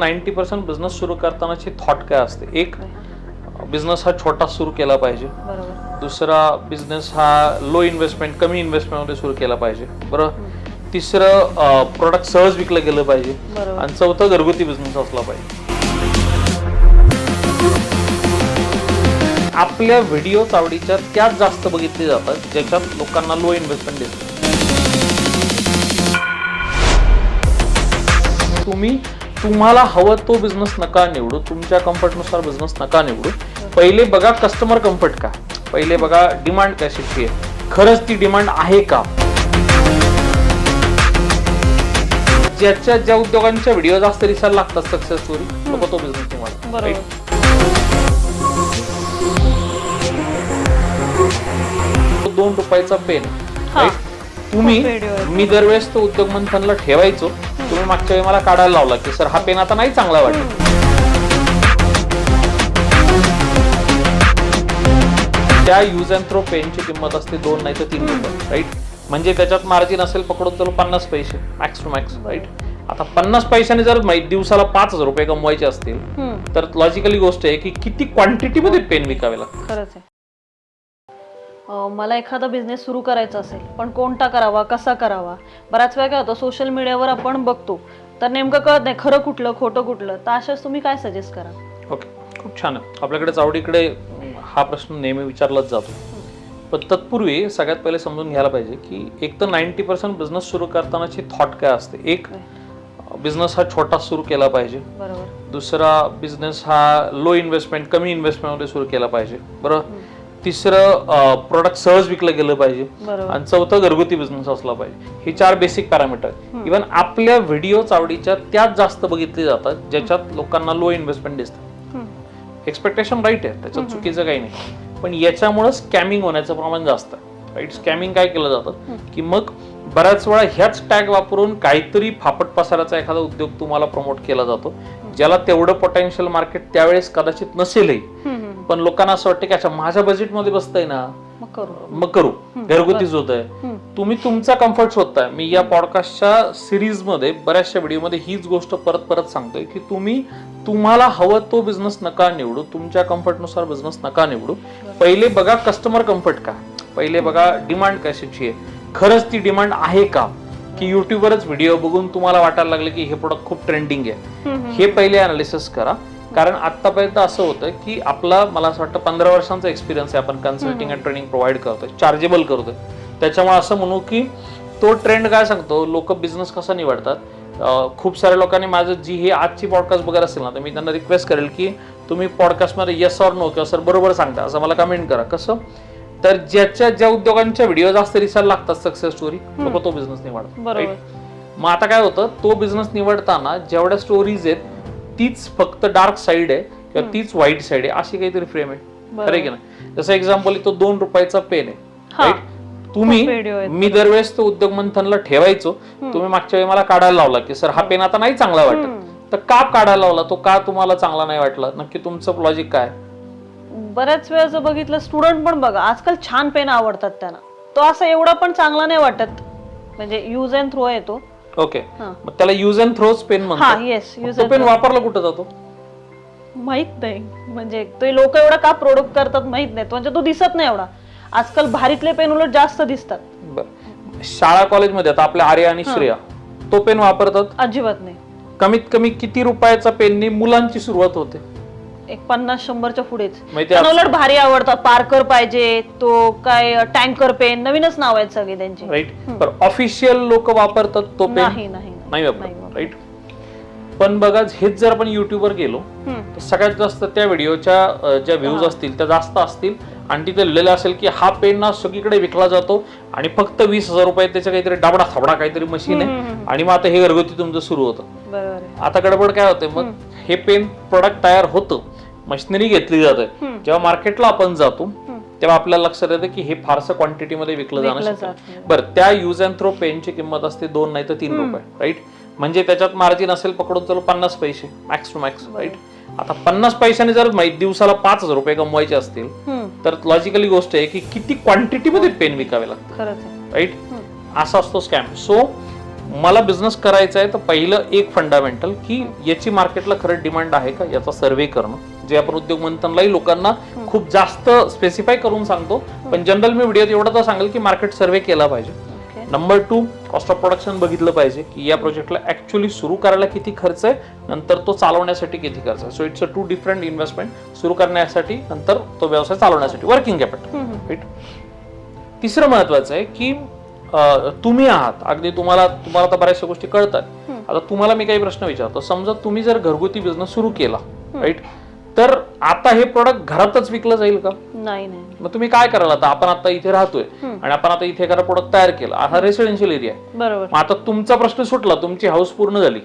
Ninety percent business सुरू करतानाची thought काय असते? एक बिझनेस हा छोटा सुरू केला पाहिजे. बरोबर. दुसरा बिझनेस हा लो इन्व्हेस्टमेंट कमी इन्व्हेस्टमेंटमध्ये सुरू केला पाहिजे. बरं? तिसरं प्रोडक्ट सहज विकलं गेलं पाहिजे. बरोबर. आणि चौथं घरगुती बिझनेस असला पाहिजे. आपल्या व्हिडिओ आवडीच्या त्याच जास्त बघितले जातात ज्याच्यात लोकांना लो इन्व्हेस्टमेंट देतात तुम्ही तुम्हाला हवं तो बिझनेस नका निवडू तुमच्या कम्फर्टनुसार बिझनेस नका निवडू. पहिले बघा कस्टमर कम्फर्ट का पहिले बघा डिमांड कशाची आहे. खरंच ती डिमांड आहे का? ज्याच्या ज्या उद्योगांच्या व्हिडिओ जास्त दिसायला लागतात सक्सेस स्टोरी लोक तो बिझनेस निवडतात. बरोबर. right? तो दोन रुपयाचा पेन. तुम्ही. मी दरवेळेस तो उद्योग मंथनला ठेवायचो. तुम्ही मागच्या वेळी मला काढायला लावला की सर हा पेन आता नाही चांगला वाटत. त्या युज अँड थ्रो पेनची किंमत असते दोन नाही तर तीन रुपये राईट म्हणजे त्याच्यात मार्जिन असेल पकडून तर पन्नास पैसे मॅक्स टू मॅक्स राईट आता पन्नास पैशाने जर माहित- दिवसाला पाच हजार रुपये कमवायचे असतील तर लॉजिकली गोष्ट आहे की किती क्वांटिटीमध्ये पेन विकावे लागतात मला एखादा बिझनेस सुरू करायचा असेल पण कोणता करावा कसा करावा? बऱ्याच वेळा काय होतं सोशल मीडियावर आपण बघतो तर नेमकं कळत नाही खरं कुठलं खोटं कुठलं तर अशाच तुम्ही काय सजेस्ट करा ओके खूप छान आहे. आपल्याकडे चावडीकडे हा प्रश्न नेहमी विचारलाच जातो. पण तत्पूर्वी सगळ्यात पहिले समजून घ्यायला पाहिजे की एक तर नाईन्टी पर्सेंट बिझनेस सुरू करतानाची थॉट काय असते? एक बिझनेस हा छोटा सुरू केला पाहिजे. बरोबर. दुसरा बिझनेस हा लो इन्व्हेस्टमेंट कमी इन्व्हेस्टमेंटमध्ये सुरू केला पाहिजे. बरं? तिसरं प्रोडक्ट सहज विकलं गेलं पाहिजे. आणि चौथं घरगुती बिझनेस असला पाहिजे. हे चार बेसिक पॅरामीटर इव्हन आपल्या व्हिडिओ आवडीच्या त्याच जास्त बघितले जातात ज्याच्यात लोकांना लो इन्व्हेस्टमेंट दिसतं एक्सपेक्टेशन राईट आहे. त्याच्यात चुकीचं काही नाही. पण याच्यामुळं स्कॅमिंग होण्याचं प्रमाण जास्त आहे. राईट स्कॅमिंग काय केलं जातं? की मग बऱ्याच वेळा ह्याच टॅग वापरून काहीतरी फापट पसाराचा एखादा उद्योग तुम्हाला प्रमोट केला जातो. ज्याला तेवढं पोटेन्शियल मार्केट त्यावेळेस कदाचित नसेलही. पण लोकांना असं वाटतं की अच्छा माझ्या बजेटमध्ये बसतंय ना. मग करू. मग करू. घरगुतीच होत आहे. तुम्ही तुमचा कम्फर्ट शोधताय. मी या पॉडकास्टच्या सिरीजमध्ये बऱ्याचशा व्हिडिओमध्ये हीच गोष्ट परत परत सांगतोय की तुम्ही तुम्हाला हवं तो बिझनेस नका निवडू तुमच्या कम्फर्टनुसार बिझनेस नका निवडू. पहिले बघा कस्टमर कम्फर्ट का पहिले बघा डिमांड कशाची आहे. खरंच ती डिमांड आहे का? की युट्यूबवरच व्हिडिओ बघून तुम्हाला वाटायला लागलं की हे प्रोडक्ट खूप ट्रेंडिंग आहे. हे पहिले अनालिसिस करा. कारण आतापर्यंत असं होतं की आपला मला असं वाटतं पंधरा वर्षांचा एक्सपिरियन्स आहे. आपण कन्सल्टिंग अँड ट्रेनिंग प्रोव्हाइड करतोय चार्जेबल करतोय. त्याच्यामुळे असं म्हणू की तो ट्रेंड काय सांगतो लोक बिझनेस कसा निवडतात? खूप साऱ्या लोकांनी माझं जी ही आजची पॉडकास्ट बघत असेल ना तर मी त्यांना रिक्वेस्ट करेल की तुम्ही पॉडकास्टमध्ये येस ऑर नो किंवा सर बरोबर सांगता असं मला कमेंट करा. कसं? तर ज्याच्या ज्या उद्योगांच्या व्हिडिओ जास्त दिसायला लागतात सक्सेस स्टोरी लोक तो बिझनेस निवडतात? मग आता काय होतं तो बिझनेस निवडताना जेवढ्या स्टोरीज आहेत तीच फक्त डार्क साईड आहे किंवा तीच व्हाईट साईड आहे अशी काहीतरी फ्रेम आहे. खरं की नाही? जसं एक्झाम्पल तो दोन रुपयाचा पेन आहे हा. right? तुम्ही. मी दरवेळेस तो उद्योग मंथनला ठेवायचो. तुम्ही मागच्या वेळी मला काढायला लावला की सर हा पेन आता नाही चांगला वाटत. तर का काढायला लावला? तो का तुम्हाला चांगला नाही वाटला? नक्की तुमचं लॉजिक काय? बऱ्याच वेळा जर बघितलं स्टुडंट पण बघा आजकाल छान पेन आवडतात त्यांना. तो असा एवढा पण चांगला नाही वाटत. म्हणजे युज अँड थ्रो आहे तो. ओके हा. मग त्याला युज अँड थ्रोज पेन हा म्हणतात येस युज तो पेन वापरला कुठं जातो? माहीत नाही. म्हणजे ते लोक एवढा का प्रोडक्ट करतात माहीत नाही. म्हणजे तो दिसत नाही एवढा. आजकाल भारीतले पेन उलट जास्त दिसतात. बरं. शाळा कॉलेजमध्ये आता आपल्या आर्या आणि श्रेया तो पेन वापरतात? अजिबात नाही. कमीत कमी किती रुपयाचा पेननी मुलांची सुरुवात होते? एक पन्नास शंभरच्या पुढेच. उलट भारी आवडतात. पार्कर पाहिजे तो काय टँकर पेन नवीनच नाव आहेत सगळे त्यांचे. राईट तर ऑफिशियल लोक वापरतात तो पेन? नाही नाही नाही. नाही वापरत. वापरत. राईट पण बघा हेच जर आपण युट्यूबवर गेलो हम्म. तर सगळ्यात जास्त त्या व्हिडिओच्या अं, ज्या व्ह्यूज असतील त्या जास्त असतील. आणि तिथे लिहिलेलं असेल की हा पेन ना सगळीकडे विकला जातो आणि फक्त वीस हजार रुपये त्याचं काहीतरी डाबडा थाबडा काहीतरी मशीन आहे. आणि मग आता हे घरगुती तुमचं सुरू होतं. बरोबर आहे. आता गडबड काय होते? मग हे पेन प्रोडक्ट तयार होतं. मशिनरी घेतली जाते. जेव्हा मार्केटला आपण जातो तेव्हा आपल्याला लक्षात येतं की हे फारसं क्वांटिटीमध्ये विकलं जाणं. बरं त्या युज अँड थ्रो पेनची किंमत असते दोन नाही तर तीन रुपये राईट म्हणजे त्याच्यात मार्जिन असेल पकडून चलो पन्नास पैसे मॅक्स टू मॅक्स राईट आता पन्नास पैशाने जर दिवसाला पाच हजार रुपये कमवायचे असतील तर लॉजिकली गोष्ट आहे की किती क्वांटिटीमध्ये पेन विकावे लागतात राईट असा असतो स्कॅम सो मला बिझनेस करायचा आहे तर पहिलं एक फंडामेंटल की याची मार्केटला खरं डिमांड आहे का याचा सर्व्हे करणं. जे आपण उद्योग मंथनलाही लोकांना खूप जास्त स्पेसिफाय करून सांगतो. पण जनरल मी व्हिडिओत एवढं तर सांगेल की मार्केट सर्व्हे केला पाहिजे. Number two cost of production बघितलं पाहिजे की या प्रोजेक्टला ऍक्च्युली सुरू करायला किती खर्च आहे नंतर तो चालवण्यासाठी किती खर्च आहे. So it's a two different investment सुरू करण्यासाठी नंतर तो व्यवसाय चालवण्यासाठी. वर्किंग कॅपिटल राईट तिसरं महत्वाचं आहे की तुम्ही आहात. अगदी तुम्हाला तुम्हाला तर बऱ्याचशा गोष्टी कळतात. आता तुम्हाला मी काही प्रश्न विचारतो. समजा तुम्ही जर घरगुती बिझनेस सुरू केला. राईट तर आता हे प्रोडक्ट घरातच विकलं जाईल का? नाही नाही. मग तुम्ही काय कराल आता? आपण आता इथे राहतोय आणि आपण आता इथे एखादा प्रोडक्ट तयार केला. हा रेसिडेन्शियल एरिया आहे. बरोबर. मग आता तुमचा प्रश्न सुटला तुमची हाऊस पूर्ण झाली.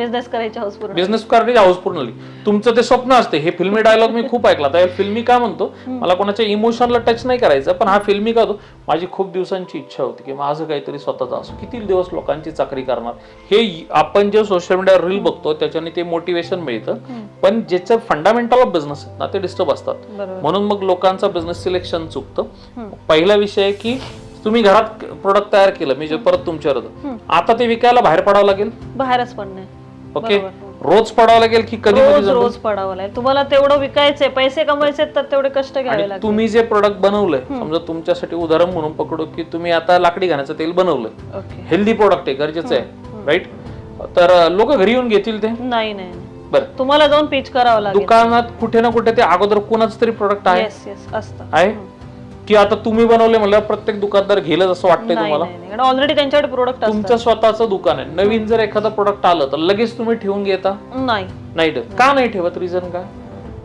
बिझनेस करायची हाऊस पूर्ण. बिझनेस करण्याची हाऊस पूर्ण तुमचं ते स्वप्न असते. हे फिल्मी डायलॉग मी खूप ऐकला. तर फिल्मी काय म्हणतो? मला कोणाच्या इमोशनला टच नाही करायचं पण हा फिल्मी का होतो? माझी खूप दिवसांची इच्छा होती की माझं काहीतरी स्वतःचं असं. किती दिवस लोकांची चाकरी करणार? हे आपण जे सोशल मीडियावर रील बघतो त्याच्याने ते मोटिवेशन मिळतं. पण ज्याचं फंडामेंटल ऑफ बिझनेस आहेत ना ते डिस्टर्ब असतात. म्हणून मग लोकांचा बिझनेस सिलेक्शन चुकतं. पहिला विषय आहे की तुम्ही घरात प्रोडक्ट तयार केलं. मी जे परत तुमच्यावर. आता ते विकायला बाहेर पडावं लागेल? बाहेरच नाही ओके. रोज पडावं लागेल की कधी रोज कधी? रोज पडावं लागेल. तुम्हाला तेवढं विकायचंय पैसे कमवायचे तर तेवढे कष्ट घ्यावे आणि लागतील तुम्ही जे प्रोडक्ट बनवलंय समजा तुमच्यासाठी उदाहरण म्हणून पकडू की तुम्ही आता लाकडी घाण्याचं तेल बनवलंय. ओके हेल्दी प्रोडक्ट आहे गरजेचं आहे राईट तर लोक घरी येऊन घेतील ते? नाही नाही. बरं. तुम्हाला जाऊन पिच करावं लागेल. दुकानात कुठे ना कुठे ते अगोदर कोणाचं तरी प्रोडक्ट आहे? आहे? की आता तुम्ही बनवले म्हणल्यावर प्रत्येक दुकानदार घेईल असं वाटतंय तुम्हाला? नाही ऑलरेडी त्यांच्याकडे प्रोडक्ट तुमचं स्वतःचं दुकान आहे. नवीन जर एखादं प्रोडक्ट आलं तर लगेच तुम्ही ठेवून घेता? नाही. नाही ठेवत. का नाही ठेवत? रिझन काय?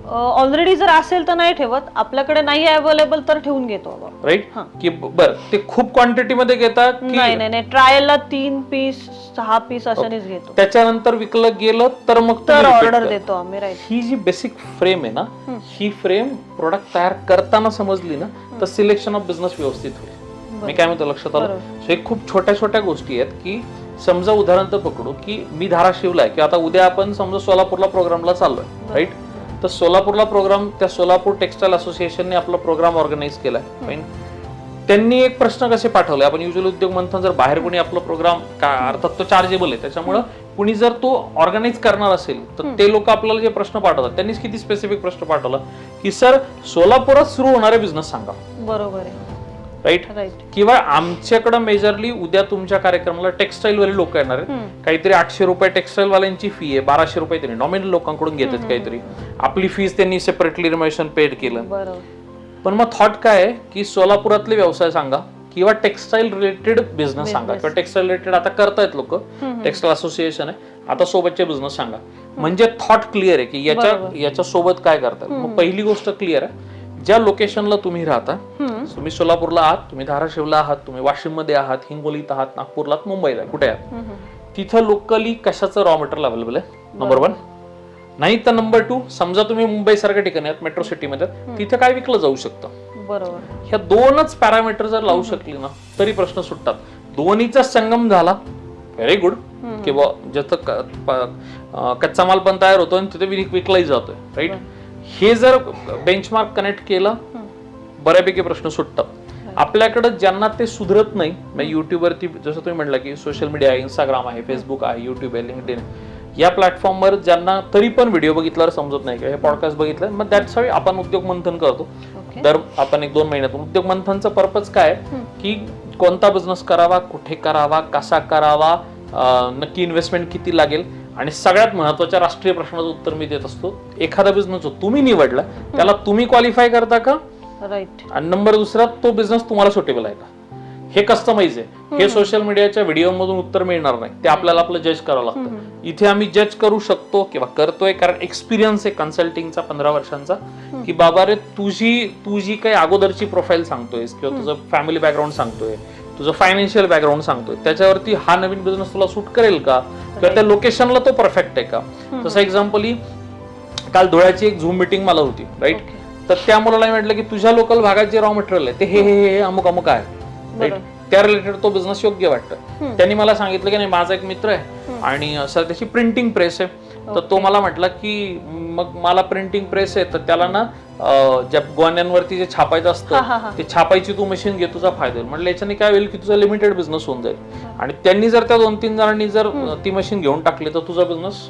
ऑलरेडी जर असेल तर नाही ठेवत. आपल्याकडे नाही अवेलेबल तर ठेवून घेतो आपण. राईट की बर ते खूप क्वांटिटी मध्ये घेतात की नाही नाही नाही. ट्रायलला तीन पीस सहा पीस अशानेच घेतो. त्याच्यानंतर विकलं गेलं तर मग तुम्ही तर repeat ऑर्डर. देतो आम्ही राईट ही जी बेसिक फ्रेम आहे ना ही फ्रेम प्रोडक्ट तयार करताना समजली ना तर सिलेक्शन ऑफ बिझनेस व्यवस्थित होईल. मी काय म्हणतो लक्षात आलं? So हे खूप छोट्या छोट्या गोष्टी आहेत की समजा उदाहरण तर पकडू की मी धाराशिवला आहे की आता उद्या आपण समजा सोलापूरला प्रोग्रामला चाललोय राईट तर सोलापूरला प्रोग्राम त्या सोलापूर टेक्सटाईल असोसिएशनने आपला प्रोग्राम ऑर्गनाईज केलाय. फाईन त्यांनी एक प्रश्न कसे पाठवले? आपण युजली उद्योग मंथन जर बाहेर कोणी आपला प्रोग्राम का अर्थात तो चार्जेबल आहे त्याच्यामुळं कुणी जर तो ऑर्गनाईज करणार असेल तर ते लोक आपल्याला जे प्रश्न पाठवतात त्यांनीच किती स्पेसिफिक प्रश्न पाठवला? की सर सोलापुरात सुरू होणारे बिझनेस सांगा. बरोबर आहे. राईट किंवा आमच्याकडे मेजरली उद्या तुमच्या कार्यक्रमाला टेक्सटाईल वाले लोक येणार आहेत. काहीतरी आठशे रुपये टेक्सटाईल वाल्यांची फी आहे बाराशे रुपये त्यांनी नॉमिनल लोकांकडून घेतात काहीतरी. आपली फीस त्यांनी सेपरेटली रिमेशन पेड केलं. पण मग थॉट काय आहे? की सोलापुरातले व्यवसाय सांगा किंवा टेक्सटाईल रिलेटेड बिझनेस सांगा. किंवा टेक्सटाईल रिलेटेड आता करतायत लोक. टेक्सटाईल असोसिएशन आहे. आता सोबतचे बिझनेस सांगा. म्हणजे थॉट क्लिअर आहे की याच्या याच्या सोबत काय करतात मग पहिली गोष्ट क्लिअर आहे. ज्या लोकेशनला तुम्ही राहता तुम्ही सोलापूरला आहात तुम्ही धाराशिवला आहात तुम्ही वाशिममध्ये आहात हिंगोलीत आहात नागपूरला आहात मुंबईला आहे, कुठे आहात तिथं लोकली कशाचं रॉ मटेरियल अवेलेबल आहे? नंबर वन नाही तर नंबर टू समजा तुम्ही मुंबई सारख्या ठिकाणी आहात मेट्रो सिटीमध्ये आहात, तिथं काय विकलं जाऊ शकतं? बरोबर. ह्या दोनच पॅरामीटर जर लावू शकली ना तरी प्रश्न सुटतात. दोन्हीचा संगम झाला व्हेरी गुड किंवा ज्याचं क- प- अं, कच्चा माल पण तयार होतो आणि तिथे विक- विकलाही जातोय राईट हे जर बेंचमार्क कनेक्ट केलं बऱ्यापैकी प्रश्न सुटतात. आपल्याकडे ज्यांना ते सुधरत नाही म्हणजे युट्यूबवरती जसं तुम्ही म्हटलं की सोशल मीडिया आहे इंस्टाग्राम आहे फेसबुक आहे युट्यूब आहे लिंकडिन या प्लॅटफॉर्मवर ज्यांना तरी पण व्हिडिओ बघितल्यावर समजत नाही का हे पॉडकास्ट बघितलं मग दॅट्स वाय आपण उद्योग मंथन करतो. दर आपण एक दोन महिन्यातून. उद्योग मंथनचा पर्पज काय? की कोणता बिझनेस करावा कुठे करावा कसा करावा नक्की इन्व्हेस्टमेंट किती लागेल? आणि सगळ्यात महत्त्वाच्या राष्ट्रीय प्रश्नाचं उत्तर मी देत असतो एखादा बिझनेस जो तुम्ही निवडला त्याला तुम्ही क्वालिफाय करता का? राईट आणि नंबर दुसरा तो बिझनेस तुम्हाला सुटेबल आहे का? हे कस्टमाइज आहे. हे सोशल मीडियाच्या व्हिडिओ मधून उत्तर मिळणार नाही. ते आपल्याला आपलं जज करावं लागतं. इथे आम्ही जज करू शकतो किंवा करतोय कारण एक्सपिरियन्स आहे कन्सल्टिंगचा पंधरा वर्षांचा की बाबा रे तुझी तुझी काही अगोदरची प्रोफाईल सांगतोय किंवा तुझं फॅमिली बॅकग्राऊंड सांगतोय तुझं फायनान्शियल बॅकग्राऊंड सांगतोय. त्याच्यावरती हा नवीन बिझनेस तुला सूट करेल का? किंवा त्या लोकेशनला तो परफेक्ट आहे का? तसं एक्झाम्पली काल धुळ्याची एक झूम मिटिंग मला होती राईट तर त्या मुलाला मी म्हटलं की तुझ्या लोकल भागात जे रॉ मटेरियल आहे ते हे हे हे अमुक अमुक आहे. राईट त्या रिलेटेड तो बिझनेस योग्य वाटतं. त्यांनी मला सांगितलं की नाही माझा एक मित्र आहे आणि सर त्याची प्रिंटिंग प्रेस आहे. तर तो मला म्हटला की मग मला प्रिंटिंग प्रेस आहे तर त्याला ना ज्या गोण्यांवरती जे छापायचं. असतं ते छापायची तू मशीन घे तुझा फायदा होईल. म्हटलं याच्याने काय होईल की तुझा लिमिटेड बिझनेस होऊन जाईल. आणि त्यांनी जर त्या दोन तीन जणांनी जर ती मशीन घेऊन टाकली तर तुझा बिझनेस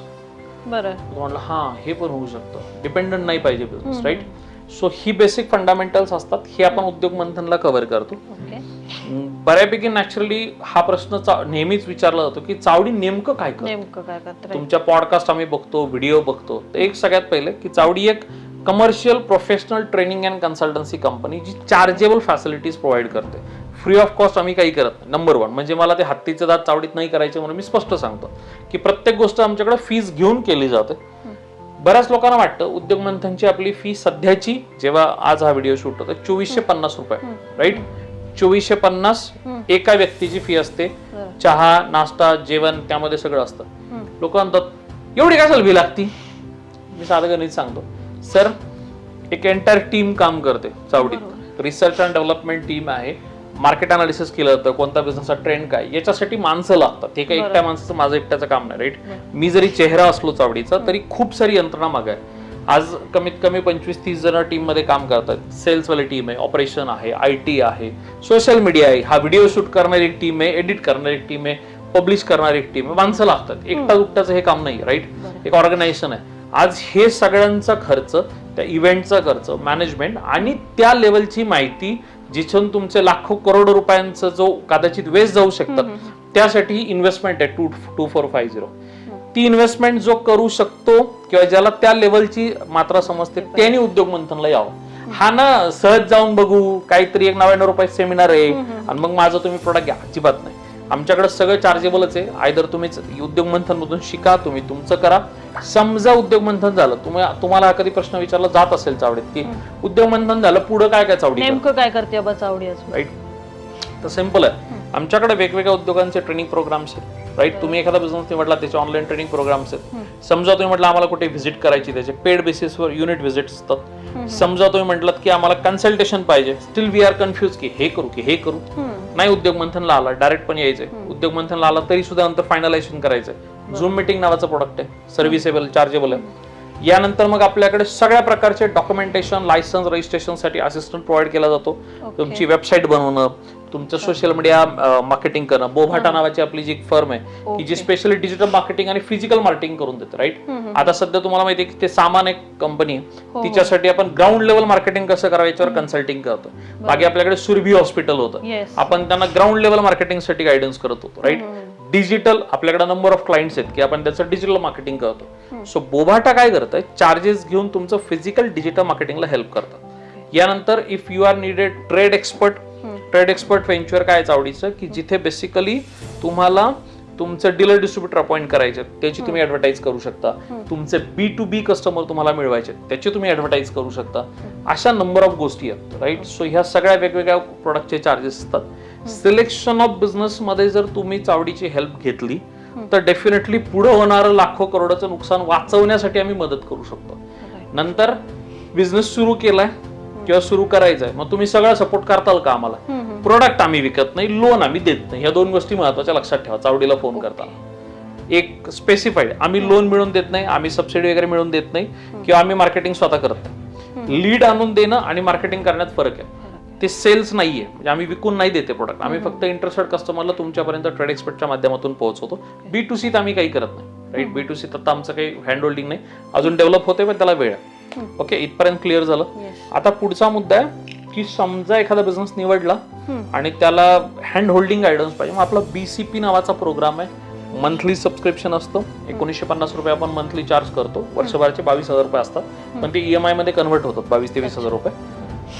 बरं. म्हटलं हा हे पण होऊ शकतं. डिपेंडंट नाही पाहिजे बिझनेस राईट सो ही बेसिक फंडामेंटल्स असतात. हे आपण उद्योग मंथनला कव्हर करतो. बऱ्यापैकी नॅचरली हा प्रश्न नेहमीच विचारला जातो की चावडी नेमकं काय करते? नेमकं काय करत? तुमच्या पॉडकास्ट आम्ही बघतो व्हिडिओ बघतो. तर एक सगळ्यात पहिले की चावडी एक commercial professional training and consultancy company G chargeable facilities provide करते. फ्री ऑफ कॉस्ट आम्ही काही करत नाही. नंबर वन म्हणजे मला ते हत्तीचे दात चावडीत नाही करायचे म्हणून मी स्पष्ट सांगतो. की प्रत्येक गोष्ट आमच्याकडे फीस घेऊन केली जाते. बऱ्याच लोकांना वाटतं उद्योग मंथनची आपली फी सध्याची जेव्हा आज हा व्हिडिओ शूट होतो चोवीसशे पन्नास रुपये राईट चोवीसशे पन्नास एका व्यक्तीची फी असते. चहा नाश्ता जेवण त्यामध्ये सगळं असतं. लोक म्हणतात एवढी काय फी लागती? मी साधं गणित सांगतो. सर एक एंटायर टीम काम करते Chavadi research and development team आहे. मार्केट अनालिसिस केलं जातं कोणता बिझनेसचा ट्रेंड काय याच्यासाठी माणसं लागतात. हे काही एकट्या माणसाचं माझं एकट्याचं काम नाही राईट मी जरी चेहरा असलो चावडीचा तरी खूप सारी यंत्रणा माग आहे. आज कमीत कमी पंचवीस तीस जण टीममध्ये काम करतात. सेल्सवाली टीम आहे ऑपरेशन आहे आय टी आहे सोशल मीडिया आहे. हा व्हिडिओ शूट करणारी एक टीम आहे एडिट करणारी एक टीम आहे पब्लिश करणारी एक टीम आहे. माणसं लागतात. एकटा दुकटाचं हे काम नाही राईट एक ऑर्गनायझेशन आहे. आज हे सगळ्यांचा खर्च त्या इव्हेंटचा खर्च मॅनेजमेंट आणि त्या लेवलची माहिती जिथून तुमचे लाखो करोड रुपयांचा जो कदाचित वेस्ट जाऊ शकतात त्यासाठी इन्व्हेस्टमेंट आहे two two four five zero ती इन्व्हेस्टमेंट जो करू शकतो किंवा ज्याला त्या लेवलची मात्रा समजते त्याने उद्योग मंथनला यावं. हा ना सहज जाऊन बघू काहीतरी एक नव्याण्णव रुपये सेमिनार आहे आणि मग माझं तुम्ही प्रोडक्ट घ्या. अजिबात नाही. आमच्याकडे सगळं चार्जेबलच आहे. आयदर तुम्हीच उद्योग मंथन मधून शिका तुम्ही तुमचं करा. समजा उद्योग मंथन झालं तुम्ही तुम्हाला कधी प्रश्न विचारला जात असेल चावडीत की उद्योग मंथन झालं पुढं काय काय चावडी नेमकं काय करते बा चावडी राईट तर सिंपल आहे. आमच्याकडे वेगवेगळ्या उद्योगांचे ट्रेनिंग प्रोग्राम्स आहेत. राईट तुम्ही एखादा बिझनेस निवडला त्याचे ऑनलाईन ट्रेनिंग प्रोग्राम्स आहेत. समजा तुम्ही म्हटलं आम्हाला कुठे व्हिजिट करायची त्याचे पेड बेसिसवर युनिट व्हिजिट असतात. समजा तुम्ही म्हटलं की आम्हाला कन्सल्टेशन पाहिजे. स्टील वी आर कन्फ्युज की हे करू की हे करू? नाही उद्योग मंथनला आला डायरेक्ट पण यायचंय. उद्योग मंथनला आला तरी सुद्धा नंतर फायनलायझेशन करायचंय. झूम मिटिंग नावाचं प्रोडक्ट आहे. सर्व्हिसेबल चार्जेबल आहे. यानंतर मग आपल्याकडे सगळ्या प्रकारचे डॉक्युमेंटेशन लायसन्स रजिस्ट्रेशनसाठी असिस्टंट प्रोव्हाइड केला जातो. तुमची वेबसाईट बनवणं तुमचं सोशल मीडिया मार्केटिंग करणं बोभाटा नावाची आपली जी फर्म आहे की जी स्पेशली डिजिटल मार्केटिंग आणि फिजिकल मार्केटिंग करून देते राईट आता सध्या तुम्हाला माहिती आहे की ते सामान एक कंपनी तिच्यासाठी आपण ग्राउंड लेवल मार्केटिंग कसं करावं याच्यावर कन्सल्टिंग करतो. बाकी आपल्याकडे सुरभी हॉस्पिटल होतं. आपण त्यांना ग्राउंड लेवल मार्केटिंगसाठी गायडन्स करत होतो राईट डिजिटल आपल्याकडे नंबर ऑफ क्लायंट्स आहेत की आपण त्याचं डिजिटल मार्केटिंग करतो. सो बोभाटा काय करतंय? चार्जेस घेऊन तुमचं फिजिकल डिजिटल मार्केटिंगला हेल्प करतात यानंतर if you are needed trade expert trade expert venture काय आवडीचं की जिथे बेसिकली तुम्हाला तुमचं डीलर डिस्ट्रीब्युटर अपॉइंट करायचे त्याची तुम्ही ऍडव्हर्टाईज करू शकता. तुमचे बी टू बी कस्टमर तुम्हाला मिळवायचे त्याची तुम्ही ऍडव्हर्टाईज करू शकता. अशा नंबर ऑफ गोष्टी आहेत राईट सो ह्या सगळ्या वेगवेगळ्या प्रोडक्टचे चार्जेस असतात. सिलेक्शन ऑफ बिझनेस मध्ये जर तुम्ही चावडीची हेल्प घेतली तर डेफिनेटली पुढे होणारं लाखो करोडाचं नुकसान वाचवण्यासाठी आम्ही मदत करू शकतो. नंतर बिझनेस सुरू केलाय. किंवा सुरू करायचंय मग तुम्ही सगळं सपोर्ट करताल का आम्हाला? प्रोडक्ट आम्ही विकत नाही लोन आम्ही देत नाही. ह्या दोन गोष्टी महत्त्वाच्या लक्षात ठेवा. चावडीला फोन करताना. एक स्पेसिफाईड आम्ही लोन मिळवून देत नाही आम्ही सबसिडी वगैरे मिळवून देत नाही किंवा आम्ही मार्केटिंग स्वतः करत नाही. लीड आणून देणं आणि मार्केटिंग करण्यात फरक आहे. ते सेल्स नाहीये. म्हणजे आम्ही विकून नाही देते प्रोडक्ट आम्ही फक्त इंटरेस्टेड कस्टमरला तुमच्यापर्यंत ट्रेड एक्सपर्टच्या माध्यमातून पोहोचवतो. बी टू सीत आम्ही काही करत नाही. राईट बी टू सीत आता आमचं काही हँड होल्डिंग नाही. अजून डेव्हलप होते पण त्याला वेळ आहे. ओके इथपर्यंत क्लिअर झालं. आता पुढचा मुद्दा आहे की समजा एखादा बिझनेस निवडला आणि त्याला हँड होल्डिंग गायडन्स पाहिजे. मग आपला बीसीपी नावाचा प्रोग्राम आहे. मंथली सबस्क्रिप्शन असतं. एकोणीसशे पन्नास रुपये आपण मंथली चार्ज करतो. वर्षभराचे बावीस हजार रुपये असतात. पण ते ईएमआयमध्ये कन्वर्ट होतात. बावीस ते वीस हजार रुपये.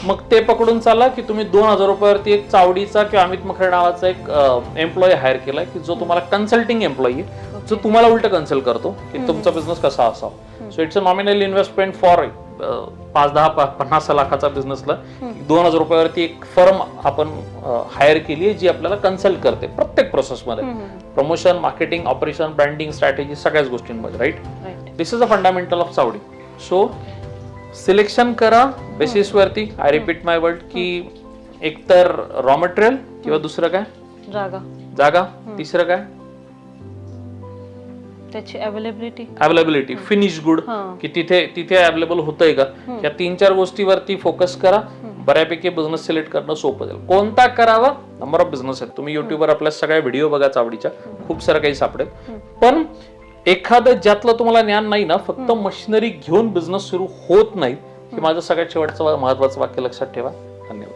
मग ते पकडून चाला की तुम्ही दोन हजार रुपयावरती एक चावडीचा किंवा अमित मखरे नावाचा एक एम्प्लॉई हायर केलाय की जो तुम्हाला कन्सल्टिंग एम्प्लॉई आहे. जो तुम्हाला उलट कन्सल्ट करतो की तुमचा बिझनेस कसा असावा. So it's a nominal investment for पाच दहा पन्नास लाखाचा बिझनेसला दोन हजार रुपयावरती एक फर्म आपण हायर केली आहे जी आपल्याला कन्सल्ट करते प्रत्येक प्रोसेसमध्ये promotion marketing operation branding strategy सगळ्याच गोष्टींमध्ये right right this is a fundamental of Chavadi so selection करा बेसिसवरती आय रिपीट माय वर्ड की एकतर रॉ मटेरियल किंवा दुसरं काय? जागा. जागा. तिसरं काय? त्याची अवेलेबिलिटी अवेलेबिलिटी फिनिश गुड की तिथे तिथे अवेलेबल होतंय का? या तीन चार गोष्टीवरती फोकस करा. बऱ्यापैकी बिझनेस सिलेक्ट करणं सोपं जाईल. कोणता करावा? नंबर ऑफ बिझनेस आहेत. तुम्ही युट्यूबवर आपल्या सगळ्या व्हिडिओ बघा आवडीच्या खूप सारं काही सापडेल. पण एखादं ज्यातलं तुम्हाला ज्ञान नाही ना फक्त मशिनरी घेऊन बिझनेस सुरू होत नाही हे माझं सगळ्यात शेवटचं महत्वाचं वाक्य लक्षात ठेवा. धन्यवाद.